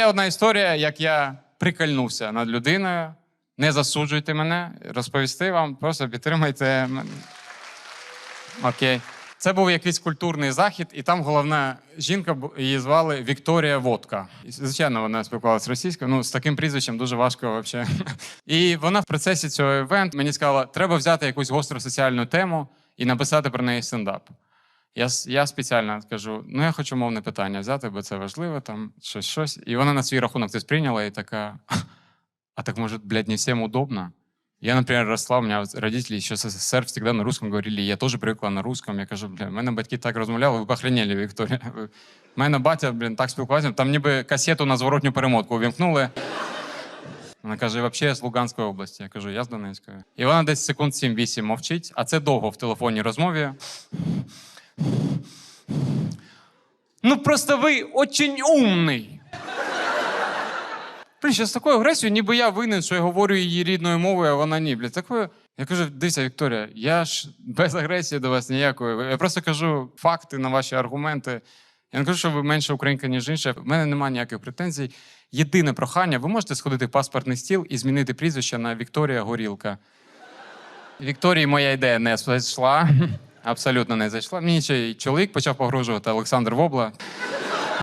Є одна історія, як я прикольнувся над людиною. Не засуджуйте мене, розповісти вам, просто підтримайте мене. Окей. Це був якийсь культурний захід, і там головна жінка її звали Вікторія Водка. І, Звичайно, вона спілкувалася російською. Ну, з таким прізвищем дуже важко взагалі. І вона в процесі цього івенту мені сказала, треба взяти якусь гостру соціальну тему і написати про неї стендап. Я, я спеціально кажу: ну я хочу мовне питання взяти, бо це важливо, там щось, щось. І вона на свій рахунок це сприйняла і така: а так, может, блядь, не всем удобно? Я, например, росла, у меня вот родители СССР всегда на русском говорили, я тоже привыкла на русском. Я кажу, бля, мене батьки так розмовляли, ви б Вікторія. В мене батя, блін, так спілкувався, там ніби касету на зворотню перемотку увімкнули. Вона каже, взагалі я з Луганської області. Я кажу, я з Донецької. І вона десь секунд 7-8 мовчить, а це довго в телефонній розмові. Ну просто ви очень умний. Блін, ще з такою агресією, ніби я винен, що я говорю її рідною мовою, а вона ні. Блін, такою. Я кажу, дивіться, Вікторія, я ж без агресії до вас ніякої. Я просто кажу факти на ваші аргументи. Я не кажу, що ви менше українка, ніж інша. В мене немає ніяких претензій. Єдине прохання, ви можете сходити в паспортний стіл і змінити прізвище на Вікторія Горілка. Вікторії моя ідея не зайшла. Абсолютно не зайшла. Мені ще й чоловік почав погрожувати Олександр Вобла.